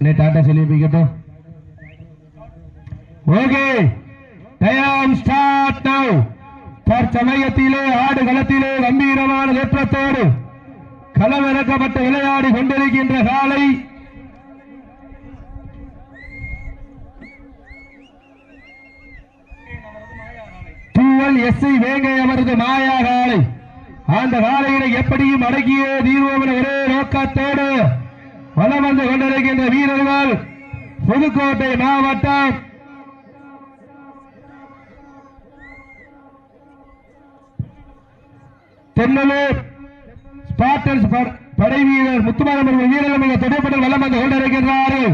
நீ டாட்டா சொல்லி போய்க்கட்டும் ஓகே டயம் ஸ்டார்ட் நவ் தற்சமயத்திலே ஆடு களத்திலே கம்பீரமான ஏற்றத்தோடு களமிறக்கப்பட்டு விளையாடி கொண்டிருக்கின்ற காலை தூவல் எஸ்ஐ வேங்கை அவரது மாயா காலை அந்த காலையினை எப்படியும் அடக்கியே தீர்வோம் என ஒரே நோக்கத்தோடு வலம் வந்து கொண்டிருக்கின்ற வீரர்கள் புதுக்கோட்டை மாவட்டம். தென்னலூர் ஸ்பாட்டன்ஸ் படை வீரர் முத்துமாரம் வீரர்கள் மிக தொடர்புடன் வலம் வந்து கொண்டிருக்கின்றார்கள்.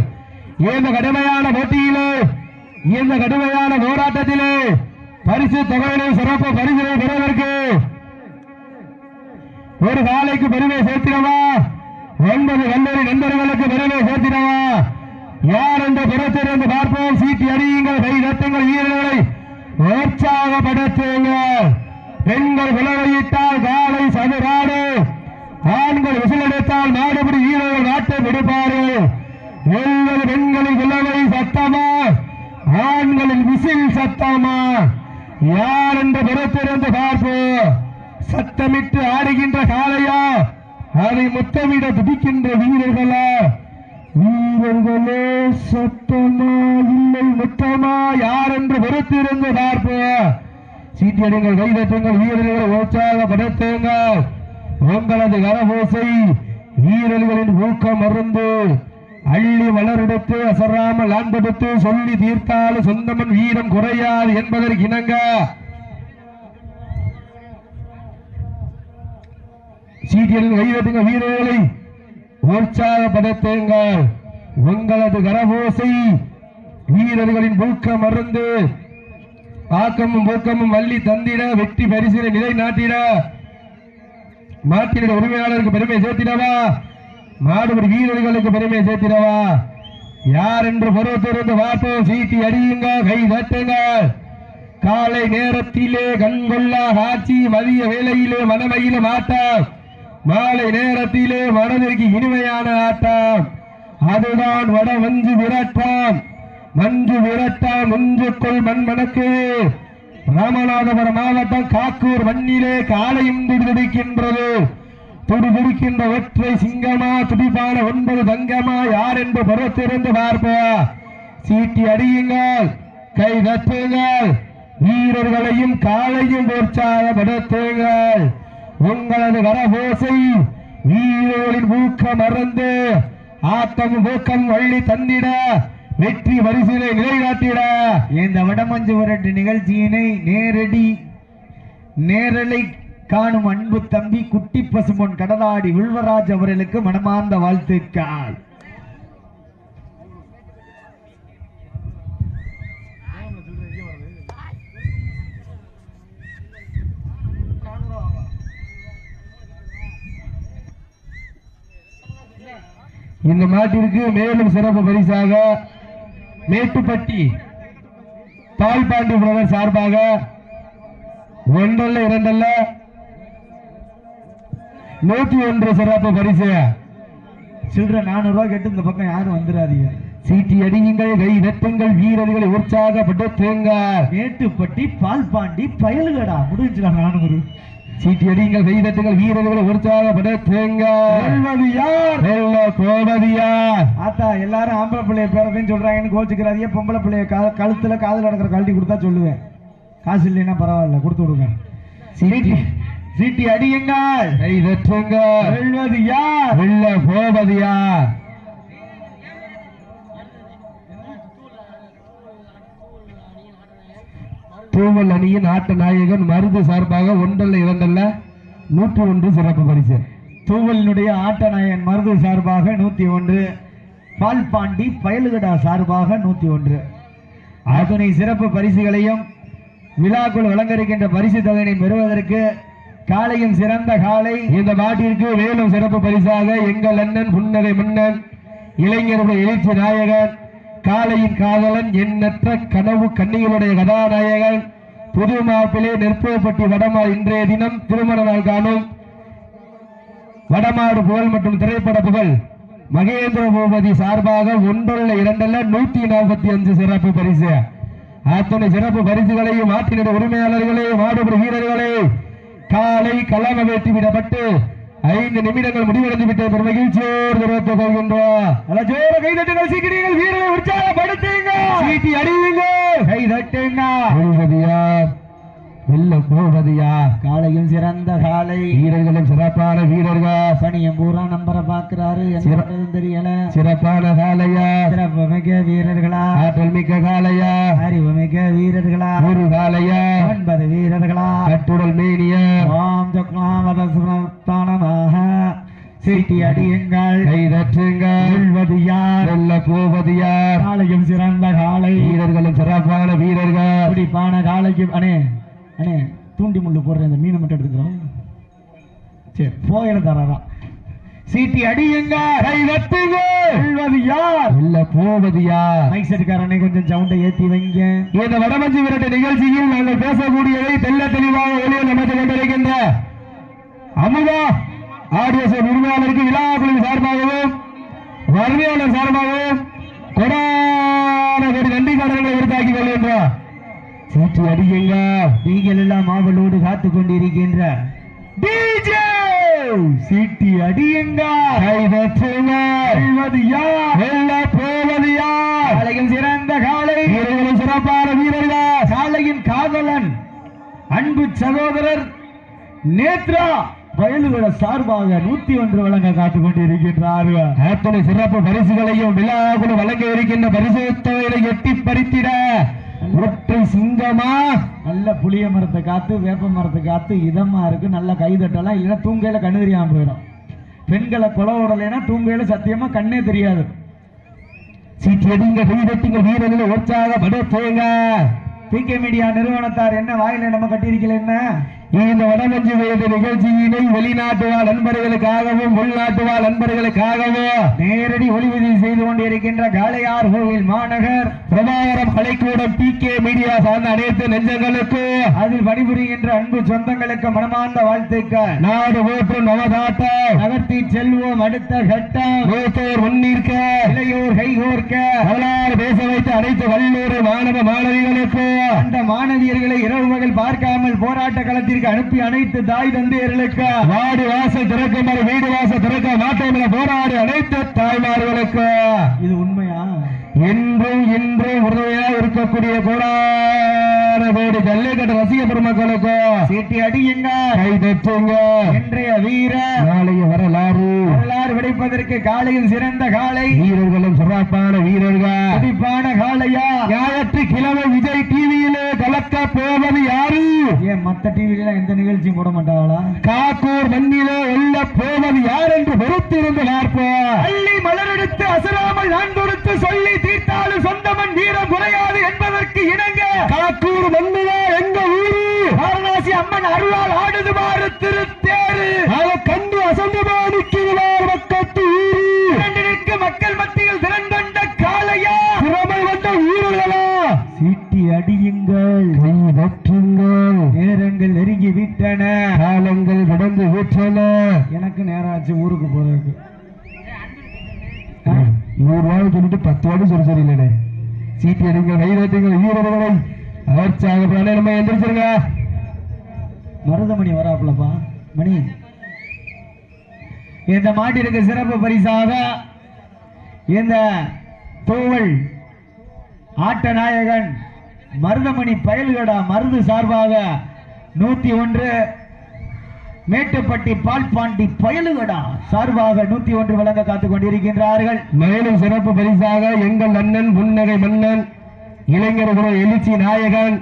இந்த கடுமையான போட்டியிலே இந்த கடுமையான போராட்டத்திலே பரிசு தொகையிலே சிறப்பு பரிசுகளை பெறுவதற்கு ஒரு காலைக்கு பெருமை சேர்த்திடவா ஒன்பது கல்லூரி நண்பர்களுக்கு பெருமை சேர்த்தினவா யார் என்ற புறத்திலிருந்து பார்ப்போம்? சீட்டி அடியுங்கள் கை தட்டுங்கள். வீரர்களை உற்சாகப்படுத்துங்கள் பெண்கள் விலகையிட்டால் காலை சதுராடு. ஆண்கள் விசிலெடுத்தால் நாடுபடி வீரர்கள் நாட்டை விடுப்பார்கள் எங்கள் பெண்களின் விலகை சத்தமா? ஆண்களின் விசில் சத்தமா? யார் என்ற புறத்திலிருந்து பார்ப்போம்? சத்தமிட்டு ஆடுகின்ற காலையா அதை முத்தமிட துடிக்கின்ற வீரர்களா? வீரர்களே சத்தமா? இல்லை முத்தமா? யார் என்று பொறுத்திருந்து பார்ப்போம். சீட்டியடிங்கள் கைதட்டுங்கள் வீரர்களை உற்சாகப்படுத்துங்கள். உங்களது கரபோசை வீரர்களின் ஊக்கம் மருந்து அள்ளி வளரெடுத்து அசராமல் ஆண்டெடுத்து சொல்லி தீர்த்தாலும் சொந்தமன் வீரம் குறையாது என்பதற்கு இணங்க சீட்டியில் கைதட்டுங்கள் வீரர்களை உற்சாகப்படுத்துங்கள் உங்களது கரபோசை வீரர்களின் ஊக்கம் மருந்து ஆக்கமும் ஊக்கமும் வள்ளி தந்திட வெற்றி பரிசினை நிலை நாட்டிட மாட்டினுடைய உரிமையாளருக்கு பெருமை சேர்த்திடவா? மாடுபடி வீரர்களுக்கு பெருமை சேர்த்திடவா? யார் என்று பருவத்திலிருந்து பார்ப்போம் சீட்டி அடியுங்க கை தட்டுங்க காலை நேரத்திலே கண்கொள்ளா காட்சி மதிய வேலையிலே மனமையிலும் ஆட்டம் மாலை நேரத்திலே மனதிற்கு இனிமையான ஆட்டம். அதுதான் வட மஞ்சு விரட்டாம். மஞ்சு விரட்டாம் நெஞ்சுக்குள் மண் ராமநாதபுரம் மாவட்டம் காக்கூர் மண்ணிலே காலையும் துடிதுடிக்கின்றது துடிதுடிக்கின்ற ஒற்றை சிங்கமா துடிப்பான ஒன்பது தங்கமா யார் என்று புறத்திருந்து பார்ப்பா சீட்டி அடியுங்கள் கை தட்டுங்கள். வீரர்களையும் காலையும் உற்சாகப்படுத்துங்கள். உங்களது வரபோசை வீரர்களின் ஊக்கம் மறந்து ஆத்தம் ஊக்கம் வள்ளி தந்திட வெற்றி வரிசையை நிலைநாட்டிட. இந்த வடமஞ்சு விரட்டு நிகழ்ச்சியினை நேரடி நேரலை காணும் அன்பு தம்பி குட்டி பசுமன் கடலாடி வில்வராஜ் அவர்களுக்கு மனமார்ந்த வாழ்த்துக்கள். இந்த மாட்டிற்கு மேலும் சிறப்பு பரிசாக மேட்டுப்பட்டி பால்பாண்டி புலவர் சார்பாக ஒன்றல்ல இரண்டல்ல. நூத்தி ஒன்று சிறப்பு பரிசு. சில்லற நானூறு ரூபாய் கேட்டு இந்த பக்கம் யாரும் வந்துடாதீங்க சீட்டி அடியுங்கள் கை நட்டுங்கள் வீரர்களை உற்சாகப்படுத்துங்கள். மேட்டுப்பட்டி பால்பாண்டி பயலுகடா. முடிஞ்சுடா நானூறு. சீட்டி அடியுங்கள் கை தட்டுங்கள் வீரர்களை வெல்ல போவது யார் ஆத்தா எல்லாரும் ஆம்பளை பிள்ளைய பேரதையும் சொல்றாங்கன்னு கோச்சுக்கிறாதீங்க. பொம்பளை பிள்ளைய கழுத்துல காதல் நடக்கிற கழட்டி கொடுத்தா சொல்லுவேன். காசு இல்லைன்னா பரவாயில்ல கொடுத்து விடுங்க. சீட்டி சீட்டி அடியுங்கள். கை தட்டுங்கள் வெல்வது யார் வெல்ல போவது யார் தூவல் அணியின் ஆட்ட நாயகன் மருது சார்பாக ஒன்றல்ல இரண்டல்ல நூற்றி ஒன்று சிறப்பு பரிசு. தூவலினுடைய ஆட்டநாயகன் மருது சார்பாக நூற்றி ஒன்று பால்பாண்டி பயலுகடா சார்பாக நூற்றி ஒன்று. அத்துணை சிறப்பு பரிசுகளையும் விழாக்குள் வழங்கிருக்கின்ற பரிசு தொகையினை பெறுவதற்கு காலையும் சிறந்த காலை இந்த மாட்டிற்கு மேலும் சிறப்பு பரிசாக எங்கள் அண்ணன் புன்னகை மன்னன் இளைஞருடைய எழுச்சி நாயகன் காளையின் காதலன் எண்ணற்ற கனவு கண்ணிகளுடைய கதாநாயகன் புது மாப்பிளே நெற்போப்பட்டி வடமா இன்றைய தினம் திருமண நாள் காணும். வடமாடு புகழ் மற்றும் திரைப்பட புகழ். மகேந்திர பூபதி சார்பாக ஒன்றுள்ள இரண்டல்ல நூத்தி நாற்பத்தி அஞ்சு சிறப்பு பரிசு. அத்தனை சிறப்பு பரிசுகளையும் ஆற்றினுடைய உரிமையாளர்களே மாடுபடும் வீரர்களே காலை களம வேட்டி விடப்பட்டு ஐந்து நிமிடங்கள் முடிவடைந்து விட்ட பெரும் மகிழ்ச்சியோடு தெரிவித்துக் கொள்கின்றோம் ஜோர கைதட்டுங்கள் சீக்கிரங்கள் வீரரை உற்சாகப்படுத்துங்க. சீட்டி அடியுங்க. கைதட்டுங்க வெல்ல காலையும் சிறந்த காலை. வீரர்களும் சிறப்பான வீரர்கள். பணியம் பூரா நம்பரை பாக்குறாரு தெரியல. சிறப்பான காலையா? சிறப்பு மிக்க வீரர்களா? ஆற்றல் மிக்க காலையா? அறிவு மிக்க வீரர்களா? ஒரு காலையா? ஒன்பது வீரர்களா? கட்டுடல் மேனியா? ஓம் சுக்லாவதசுரத்தானமாக சீட்டி அடியுங்கள். கைதற்றுங்க வெல்வது யார்? வெல்ல பூபதியார் காலையும் சிறந்த காலை வீரர்களும் சிறப்பான வீரர்கள். பிடிப்பான காலைக்கு அண்ணே அண்ணே தூண்டி முள்ளு போடுற இந்த மீனை மட்டும் எடுத்துக்கிறோம் சரி போயில தராராம் சீட்டி அடியுங்க கைதட்டுங்க யார்? வெல்ல பூபதியார் மைக் செட்டுக்காரனே கொஞ்சம் சவுண்டை ஏத்தி வைங்க. இந்த வடமஞ்சி விரட்டு நிகழ்ச்சியில் நாங்கள் பேசக்கூடியதை தெல்ல தெளிவாக ஒளியில் அமைத்துக் கொண்டிருக்கின்ற அமுதா ஆடியோஸ் உரிமையாளருக்கு விழா குழு சார்பாகவும் வருகையாளர் சார்பாகவும் கொடான கோடி நன்றி கடன்களை விருத்தாக்கி கொள்கின்றோம் சீட்டு அடியுங்க. நீங்கள் எல்லாம் ஆவலோடு காத்து கொண்டிருக்கின்ற டிஜே சீட்டி அடியுங்க. கைதற்றுங்க வெல்வது யார்? வெல்ல போவது யார்? காலையும் சிறந்த காலை வீரர்களும் சிறப்பான வீரர்கள் காலையின் காதலன். அன்பு சகோதரர் நேத்ரா. பயலுகள சார்பாக நூத்தி ஒன்று வழங்க காத்துக் கொண்டிருக்கின்றார்கள். அத்தனை சிறப்பு பரிசுகளையும் விழாக்குழு வழங்க இருக்கின்ற பரிசு தொகையை எட்டி பறித்திட ஒற்றை சிங்கமா? நல்ல புளிய மரத்தை காத்து வேப்ப மரத்தை காத்து இதமா இருக்கு நல்ல கைதட்டலாம் இல்லைன்னா தூங்கையில கண்ணு தெரியாம போயிடும். பெண்களை கொலை விடலைன்னா தூங்கையில சத்தியமா கண்ணே தெரியாது. சீட்டி அடிங்க கைதட்டுங்க வீரர்களை உற்சாகப்படுத்துங்க. பிகே மீடியா நிறுவனத்தார் என்ன வாயில நம்ம கட்டியிருக்கல என்ன? இந்த வடமஞ்சி வேண்டு நிகழ்ச்சியினை வெளிநாட்டு வாழ் நண்பர்களுக்காகவும் உள்நாட்டு வாழ் நண்பர்களுக்காகவும் நேரடி ஒளிபதிவு செய்து கொண்டிருக்கின்ற காளையார் கோவில் மாநகர் Prabhakaram Kalaikoodam P K media சார்ந்த அனைத்து நெஞ்சங்களுக்கும் அதில் பணிபுரிகின்ற அன்பு சொந்தங்களுக்கு மனமார்ந்த வாழ்த்துக்கள். நாடு ஓற்றும் நவதாட்டம் நகர்த்தி செல்வோம் அடுத்த கட்டம். மூத்தோர் முன்னிற்க இளையோர் கைகோர்க்க வரலாறு பேச வைத்த அனைத்து கல்லூரி மாணவ மாணவிகளுக்கு அந்த மாணவியர்களை இரவு பகல் பார்க்காமல் போராட்ட களத்திற்கு அனுப்பி அனைத்து தாய் தந்தையர்களுக்கு வாடி வாசல் திறக்கும் வரை வீடு வாசல் திறக்க மாட்டோம் என போராடி அனைத்து தாய்மார்களுக்கு. இது உண்மையா? என்றும் இன்றும் உறுதுணையாக இருக்கக்கூடிய கோடான கோடி ஜல்லிக்கட்டு ரசிக பெருமக்களுக்கு. சீட்டி அடியுங்க. கை தட்டுங்க. இன்றைய வீர நாளைய வரலாறு. வரலாறு விடைப்பதற்கு காலையில் சிறந்த காலை. வீரர்களும் சிறப்பான வீரர்கள். துடிப்பான காளையா? ஞாயிற்றுக்கிழமை விஜய் டிவியிலே கலக்க போவது யாரு? ஏன் மத்த டிவில எந்த நிகழ்ச்சியும் போட மாட்டாங்களா காக்கூர் மண்ணிலே வெல்ல போவது யார் என்று பொறுத்திருந்து பார்ப்போம் அள்ளி மலரெடுத்து அசராமல் நான் கொடுத்து சொல்லி தீர்த்தாலும் சொந்தமன் வீரம் குறையாது என்பதற்கு இணங்க. காக்கூர் மண்ணிலே எங்க ஊரு? வாரணாசி அம்மன் அருளால் ஆடுது பாரு திருத்தேரு. அதை கண்டு அசந்து போனிக்கிறார் மக்கத்து ஊரு. இரண்டிற்கு மக்கள் மத்தியில் திரண்டொண்ட நூறு சொல்லிட்டு பத்து வாடி சொல்லி சரியில்லைனே சீட்டு எடுங்க கை தட்டுங்கள் வீரர்களை. அவற்சாக நம்ம எந்திரிச்சிருங்க. மருதமணி வராப்புலப்பா. மணி. இந்த மாட்டிற்கு சிறப்பு பரிசாக இந்த தூவல் ஆட்ட நாயகன் மருதமணி பயல்கடா மருது சார்பாக நூத்தி ஒன்று மேட்டுப்பட்டி பால்பாண்டி பயலுகடா சார்பாக நூத்தி ஒன்று வழங்க காத்துக் கொண்டிருக்கின்றார்கள். மேலும் சிறப்பு பரிசாக எங்கள் அண்ணன் புன்னகை மன்னன் இளைஞர்களுடைய எழுச்சி நாயகன்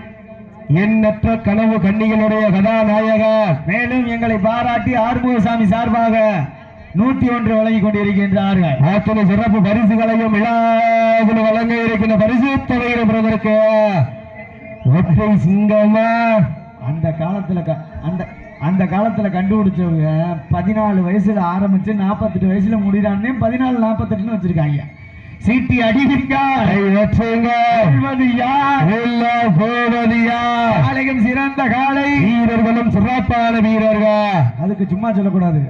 எண்ணற்ற கனவு கன்னிகளுடைய கதாநாயகன் மேலும் எங்களை பாராட்டி ஆறுமுகசாமி சார்பாக நூத்தி ஒன்று வழங்கிக் கொண்டிருக்கின்றார்கள். அத்தனை சிறப்பு பரிசுகளையும் விழாவில் வழங்க இருக்கின்ற பரிசு தொகையில பிறகு ஒற்றை சிங்கமா? அந்த காலத்துல அந்த அந்த காலத்துல கண்டுபிடிச்சவங்க பதினாலு வயசுல ஆரம்பிச்சு நாற்பத்தெட்டு வயசுல முடிறான்னு பதினாலு நாற்பத்தெட்டுன்னு வச்சிருக்காங்க. சீட்டி அடிவிக்கா கை வச்சுங்க வெல்வது யார் வெல்ல போவது யார்? காளையும் சிறந்த காளை. வீரர்களும் சிறப்பான வீரர்கள். அதுக்கு சும்மா சொல்லக்கூடாது.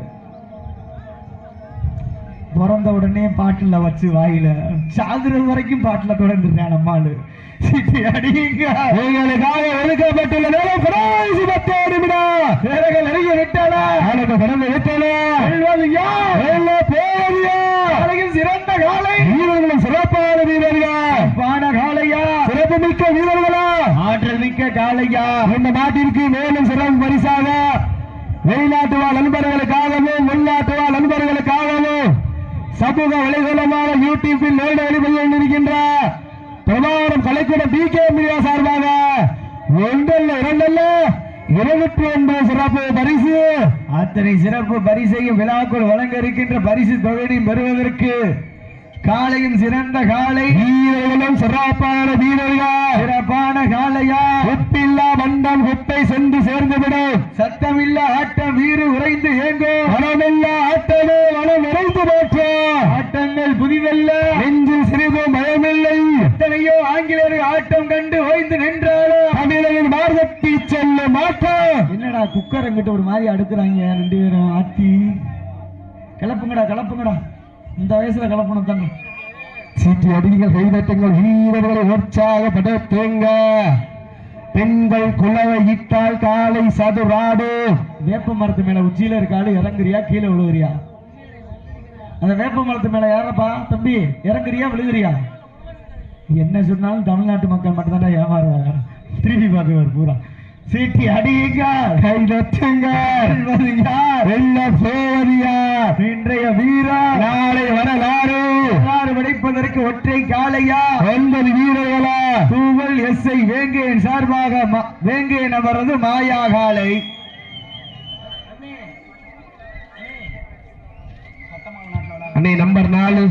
பிறந்த உடனே பாட்டுல வச்சு வாயில சாகுறது வரைக்கும் பாட்டுல தொடர்ந்துருக்கான் நம்மாளு உங்களுக்காக ஒதுக்கப்பட்டுள்ள நேரம் கடைசி பத்து நிமிடம். வேலைகள் நெருங்கி விட்டாளா அவனுக்கு கடந்து விட்டன. சிறந்த காலை வீரர்களும் சிறப்பான வீரர்கள்? பான சிறப்பு மிக்க வீரர்களா? ஆற்றல் மிக்க காளையா? இந்த நாட்டிற்கு மேலும் சிறப்பு பரிசாக வெளிநாட்டு வாழ் நண்பர்களுக்காகவும் உள்நாட்டு வாழ் நண்பர்களுக்காகவும் சமூக வலைதளமான யூடியூப்பில் நேரடி வெளிப்படையில் இருக்கின்ற Prabhakaram Kalaikoodam P K media சார்பாக ஒன்றல்ல இரண்டல்ல? இருபத்தி ஒன்பது சிறப்பு பரிசு. அத்தனை சிறப்பு பரிசையும் விழாக்குள் வழங்க இருக்கின்ற பரிசு தொகையையும் பெறுவதற்கு காலையும் சிறந்த காலை வீரர்களும் சிறப்பான வீரர்கள்? சிறப்பான காளையா? உப்பில்லா மண்டம் குப்பை சென்று சேர்ந்துவிடும். சத்தமில்ல ஆட்டம் வீறு உறைந்து ஏங்கோ மனமில்லா ஆட்டமே மனம் நிறைந்து போற்றோம் ஆட்டங்கள் புதிதல்ல. நெஞ்சில் சிறிது பயமில்லை எத்தனையோ ஆங்கிலேயர்கள் ஆட்டம் கண்டு ஓய்ந்து நின்றாலும் தமிழரின் மார்கட்டி செல்ல மாட்டோம் என்னடா குக்கர் எங்கிட்ட ஒரு மாதிரி அடுக்குறாங்க ரெண்டு பேரும். ஆத்தி. கிளப்புங்கடா கிளப்புங்கடா. இந்த வயசுல கிளப்பணும் தாங்க. சீட்டி அடிகள் கைதட்டுங்கள் வீரர்களை உற்சாகப்படுத்துங்க பெண்கள் குலவை இட்டால் காலை சதுராடு. வேப்ப மரத்து மேல உச்சியில இருக்காளு இறங்குறியா கீழே விழுகுறியா? அந்த வேப்ப மரத்து மேல ஏறப்பா தம்பி இறங்குறியா விழுகுறியா? என்ன சொன்னாலும் தமிழ்நாட்டு மக்கள் மட்டும்தான் ஏமாறுவாங்க. திரும்பி பார்க்குவார் பூரா. சீட்டி அடியுங்க? வெல்ல போவது யார் இன்றைய வீரா வரலாறு படைப்பதற்கு ஒற்றை காளையா? ஒன்பது வீரர்களா? தூவல் எஸ்ஐ வேங்கையன் சார்பாக வேங்கையன் அவரது மாயா காளை. அன்னை நம்பர் நாலு.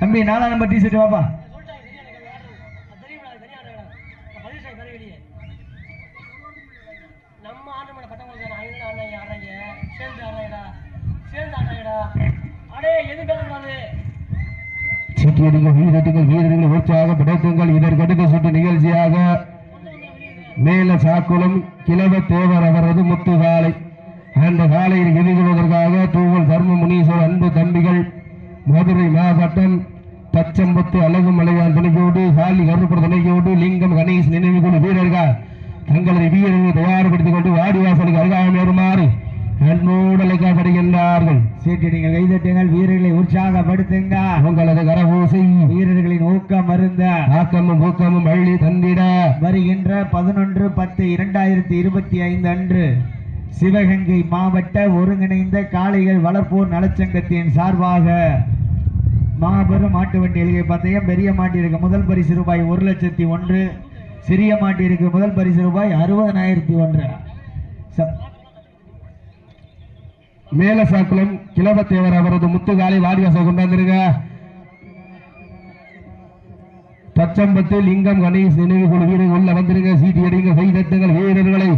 தம்பி நாலாம் நம்பர் டி ஷர்ட் வாப்பா நம்ம ஆண்டு மேல பட்டம் ஐந்து ஆடுறாங்க ஆடுறாங்க சேர்ந்து ஆடுறாங்கடா சேர்ந்து ஆடுறாங்கடா அடே எது பேசக்கூடாது இதற்கடுத்த சுற்று நிகழ்ச்சியாக மேல சாக்குளம் கிழவ தேவர் அவரது முத்து காலை அந்த காலையில் எதிர்கொள்வதற்காக தூவல் தர்ம முனீஸ்வர் அன்பு தம்பிகள் மதுரை மாவட்டம் தச்சம்பத்து அழகு மலையான் துணையோடு காலி கருப்புற துணையோடு லிங்கம் கணேஷ் நினைவு குழு வீரர்கள் தங்களது வீரர்களை தயார்படுத்திக் கொண்டு வாடிவாசலுக்கு அருகாமல் வருமாறு அன்போடு அழைக்கப்படுகின்றார்கள் சீட்டடிங்கள் கைதட்டுங்கள் வீரர்களை உற்சாகப்படுத்துங்க. உங்களது கரபூசை வீரர்களின் ஊக்கம் மருந்த ஆக்கமும் ஊக்கமும் அள்ளி தந்திட. வருகின்ற பதினொன்று பத்து இரண்டாயிரத்தி இருபத்தி ஐந்து அன்று சிவகங்கை மாவட்ட ஒருங்கிணைந்த காளைகள் வளர்ப்போர் நலச்சங்கத்தின் சார்பாக மாபெரும் மாட்டு வண்டி எழுகை பந்தயம் பெரிய மாட்டிற்கு முதல் பரிசு ரூபாய் ஒரு லட்சத்தி ஒன்று சிறிய மாட்டிற்கு முதல் பரிசு ரூபாய் அறுபதனாயிரத்தி ஒன்று. மேல சாக்குளம் கிளவத்தேவர் அவரது முத்துகாலை வாடிவாசல் கொண்டாந்துருங்க தச்சம்பத்து லிங்கம் கணேஷ் நினைவு குழு வீரர்கள் உள்ள வந்துருங்க சீட்டி அடிங்க கை தட்டுங்கள் வீரர்களை.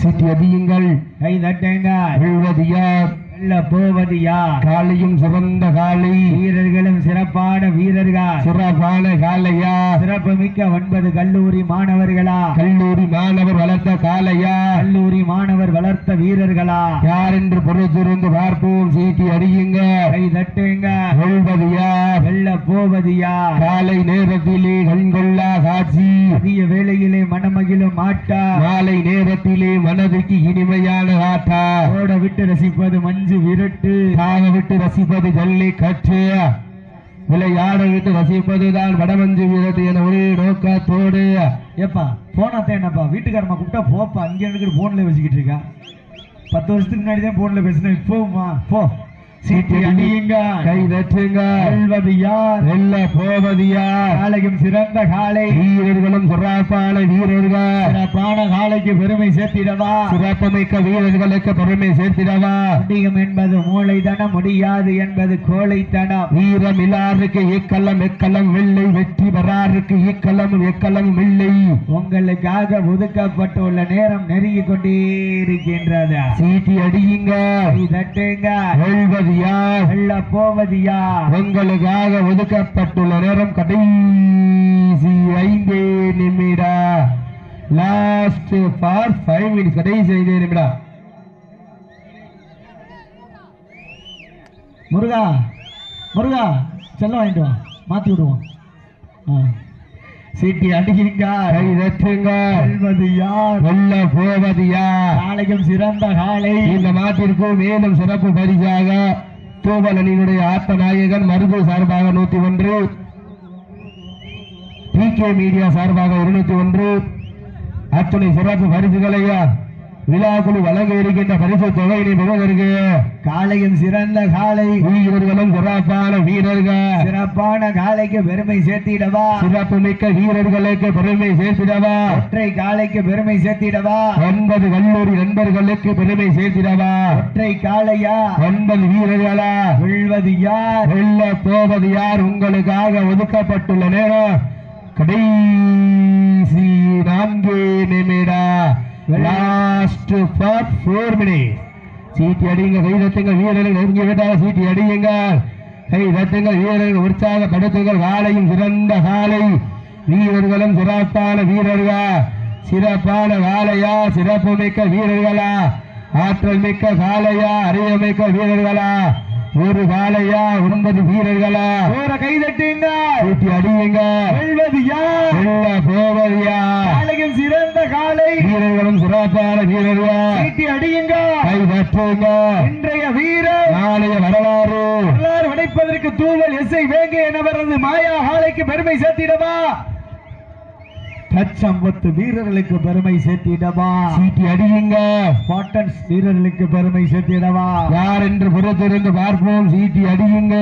சீட்டி அடியுங்கள். கை தட்டுங்க வெல்ல போவது யார் காலையும் சிறந்த காலை வீரர்களும் சிறப்பான வீரர்கள்? சிறப்பான காலையா சிறப்பு மிக்க ஒன்பது கல்லூரி மாணவர்களா? கல்லூரி மாணவர் வளர்த்த காலையா கல்லூரி மாணவர் வளர்த்த வீரர்களா? யார் என்று பொறுத்திருந்து பார்ப்போம். சீட்டி அடியுங்க. கை தட்டுங்க. வெல்வது யார் வெல்ல போவது யார் காலை நேரத்திலே கண்கொள்ளா காட்சி. அதிக வேளையிலே மனமகிழும் மாட்டா மாலை நேரத்திலே மனதுக்கு இனிமையான ஆட்டா. ஓட விட்டு ரசிப்பது மஞ்சு விரட்டு விட்டு ரசிப்பது ஜல்லி கற்று விளையாட விட்டு ரசிப்பதுதான் வடமஞ்சு வீரத்து என ஒரே நோக்கத்தோடு. ஏப்பா போனாத்தான் என்னப்பா வீட்டுக்காரமா கூப்பிட்டா போப்பா அங்கே எனக்கு போன்ல வச்சுக்கிட்டு இருக்கா. பத்து வருஷத்துக்கு முன்னாடி தான் போன்ல பேசினேன் இப்போமா போ. சீட்டி அடியுங்க கை தட்டுங்க. வெல்வது யார் வெல்ல போவது யார் காலையும் சிறந்த காலை. வீரர்களும் சிறப்பான வீரர்கள். சிறப்பான காலைக்கு பெருமை சேர்த்திடவா? சிறப்புமிக்க வீரர்களுக்கு பெருமை சேர்த்திடவா? முடியும் என்பது மூளைத்தனம் முடியாது என்பது கோழைத்தனம். வீரம் இல்லாருக்கு இக்கல்லம் எக்கல்லம் வெள்ளை வெற்றி பெறாருக்கு இக்கல்லம் எக்கல்லம் வெள்ளை. உங்களுக்காக ஒதுக்கப்பட்டுள்ள நேரம் நெருங்கி கொண்டே இருக்கின்றது. சீட்டி அடியுங்க. தட்டுங்க. வெல்வது யார் வெல்ல போவது யார் உங்களுக்காக ஒதுக்கப்பட்டுள்ள நேரம் கடைசி ஐந்து நிமிடா. லாஸ்ட் ஃபார் ஃபைவ் மினிட்ஸ் கடைசி ஐந்து நிமிடா. முருகா முருகா செல்ல வாங்கிட்டு வா. மாத்தி விடுவோம். ஆ. சீட்டி அடிக்கிறீங்க கை தட்டுங்க வெல்வது யார் வெல்ல போவது யார் காலையும் சிறந்த காலை இந்த மாட்டிற்கு மேலும் சிறப்பு பரிசாக தூவல் அணியினுடைய ஆட்ட நாயகன் மருது சார்பாக நூத்தி ஒன்று பி கே மீடியா சார்பாக இருநூத்தி ஒன்று அத்துணை சிறப்பு பரிசுகளையா விழாக்குழு வழங்க இருக்கின்ற பரிசு தொகையினை பெறுவதற்கு காலையும் சிறந்த காலை வீரர்களும் சிறப்பான வீரர்கள். சிறப்பான காலைக்கு பெருமை சேர்த்திடவா? சிறப்பு மிக்க வீரர்களுக்கு பெருமை சேர்த்திடவா? ஒற்றை காலைக்கு பெருமை சேர்த்திடவா? ஒன்பது கல்லூரி நண்பர்களுக்கு பெருமை சேர்த்திடவா? ஒற்றை காளையா? ஒன்பது வீரர்களா? வெல்வது யார்? வெல்ல போவது யார்? உங்களுக்காக ஒதுக்கப்பட்டுள்ள நேரம். கடைசி நான்கு நிமிடா லாஸ்ட் ஃபார் ஃபோர் மினிட் சீட்டி அடியுங்க கை தட்டுங்க வீரர்கள் நெருங்கி விட்டால் சீட்டி அடியுங்கள். கை தட்டுங்க வீரர்கள் உற்சாகப்படுத்துங்கள். காலையும் சிறந்த காலை. வீரர்களும் சிறப்பான வீரர்கள்? சிறப்பான காலையா சிறப்பு மிக்க வீரர்களா? ஆற்றல் மிக்க காலையா அறிவுமிக்க வீரர்களா? ஒரு காலையா ஒன்பது வீரர்களா? ஒரு கை தட்டுங்க. சீட்டி அடியுங்க. வெல்வது யார் வெல்ல போவது யார் சிறந்த காலை. வீரர்களும் சிறப்பான வீரர்கள்? சீட்டி அடியுங்க. கை தட்டுங்க. இன்றைய வீரர். நாளைய வரலாறு. வரலாறு உடைப்பதற்கு தூவல் எஸ்ஐ வேங்க எனவரது மாயா ஹாலைக்கு பெருமை சேர்த்திடவா? தச்சம்பத்து வீரர்களுக்கு பெருமை சேர்த்திடவா? சீட்டி அடியுங்க. ஸ்பாட்டன்ஸ் வீரர்களுக்கு பெருமை சேர்த்திடவா? யார் என்று புறத்திருந்து பார்ப்போம். சீட்டி அடியுங்க.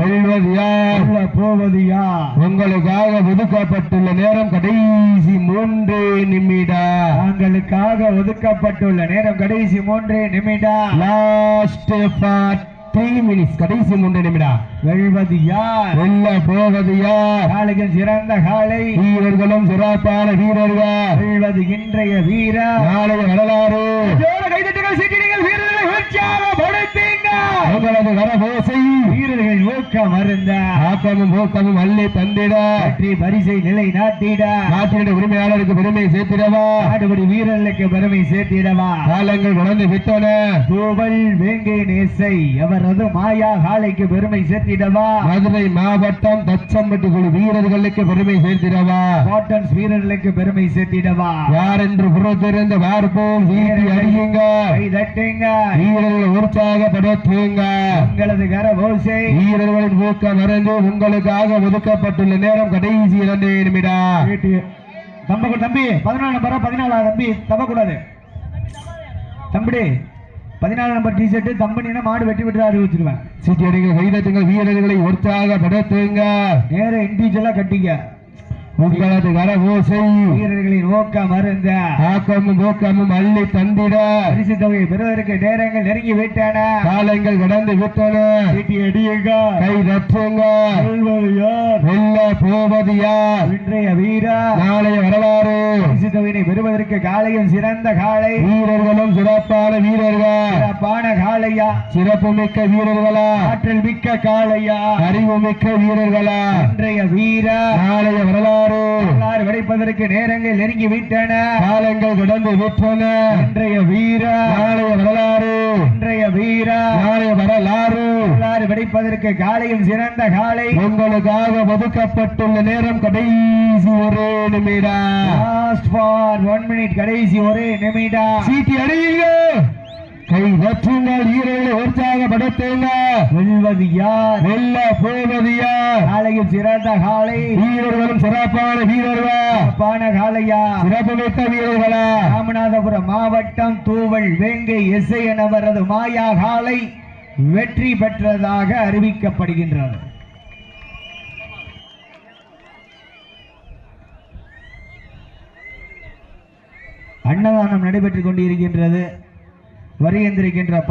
வெல்வது யார்? போவது யார்? உங்களுக்காக ஒதுக்கப்பட்டுள்ள நேரம் கடைசி மூன்று நிமிடம் தாங்களுக்காக ஒதுக்கப்பட்டுள்ள நேரம் கடைசி மூன்று நிமிடம் லாஸ்ட் ஃபார் கடைசி மூன்று நிமிடம். வெல்வது யார்? வெல்ல போவது யார்? காலையில் சிறந்த காலை. வீரர்களும் சிறப்பான வீரர்கள். வெல்வது இன்றைய வீரர். நாளைய வரலாறு. கைதட்டுகள் சீட்டிடுங்கள் வீரர்களை உற்சாகப்படுத்துங்க உங்களது வரபோசை. வீரர்கள் ஊக்கம் அருந்த. ஆக்கமும் ஊக்கமும் அள்ளி தந்திட. வெற்றி பரிசை நிலை நாட்டிட. நாட்டினுடைய உரிமையாளருக்கு பெருமை சேர்த்திடவா? நாடுபடி வீரர்களுக்கு பெருமை சேர்த்திடவா? காலங்கள் வளர்ந்து விட்டன. தூவல் வேங்கை நேசை அவரது மாயா காலைக்கு பெருமை சேர்த்திடவா? மதுரை மாவட்டம் தச்சம்பட்டு குழு வீரர்களுக்கு பெருமை சேர்த்திடவா? காட்டன்ஸ் வீரர்களுக்கு பெருமை சேர்த்திடவா? யார் என்று புறத்திருந்து பார்ப்போம் வீட்டி அடியுங்க. கை தட்டுங்க வீரர்கள் உற்சாகப்படுத்துங்க உங்களது கரபோசை வீரர்களின் ஊக்கம் மறந்து உங்களுக்காக ஒதுக்கப்பட்டுள்ள நேரம் கடைசி இரண்டு நிமிடம். தம்ப தம்பி பதினாலு நம்பரா பதினாலா தம்பி தப்ப கூடாது தம்பி பதினாலு நம்பர் டி ஷர்ட் தம்பனினா மாடு வெட்டி விட்டு அறிவிச்சிருவேன். சீட்டி அடிங்க கைதட்டுங்கள் வீரர்களை உற்சாகப்படுத்துங்க. நேர இண்டிவிஜுவலா கட்டிக்க உங்களது கரபோசை வீரர்களின் ஊக்கம் அருந்த. ஆக்கமும் ஊக்கமும் அள்ளி தந்திட. பரிசு தொகை பெறுவதற்கு நேரங்கள் நெருங்கி விட்டன காலங்கள் கடந்து விட்டன. சீட்டி அடியுங்க. கை யார்? வெல்ல போவது யார்? இன்றைய வீரா. நாளைய வரலாறு. பரிசு தொகையினை பெறுவதற்கு காலையும் சிறந்த காலை. வீரர்களும் சிறப்பான வீரர்கள். சிறப்பான காளையா சிறப்பு மிக்க வீரர்களா? ஆற்றல் மிக்க காளையா அறிவு மிக்க வீரர்களா? இன்றைய வீரா. நாளைய வரலாறு. வரலாறு வெடிப்பதற்கு நேரங்கள் நெருங்கி விட்டன காலங்கள் கடந்து விட்டன. இன்றைய வீரா. நாளைய வரலாறு. இன்றைய வீரா. நாளைய வரலாறு. வரலாறு வெடிப்பதற்கு காலையும் சிறந்த காலை. உங்களுக்காக ஒதுக்கப்பட்டுள்ள நேரம் கடைசி ஒரு நிமிடம். ஒன் மினிட் கடைசி ஒரே நிமிடம். சீட்டி அடியுங்க. கை தட்டுங்கள் வீரர்களை உற்சாகப்படுத்துங்க. வெல்வது யார் வெல்ல போவது யார் காலையும் சிறந்த காலை. வீரர்களும் சிறப்பான வீரர்கள். சிறப்பான காளையா சிறப்பு மிக்க வீரர்களா. ராமநாதபுரம் மாவட்டம் தூவல் வேங்கை எஸ்ஐ எனவரது மாயா காலை வெற்றி பெற்றதாக அறிவிக்கப்படுகின்றது. அன்னதானம் நடைபெற்றுக் கொண்டிருக்கின்றது. வருகின்றிருக்கின்ற பா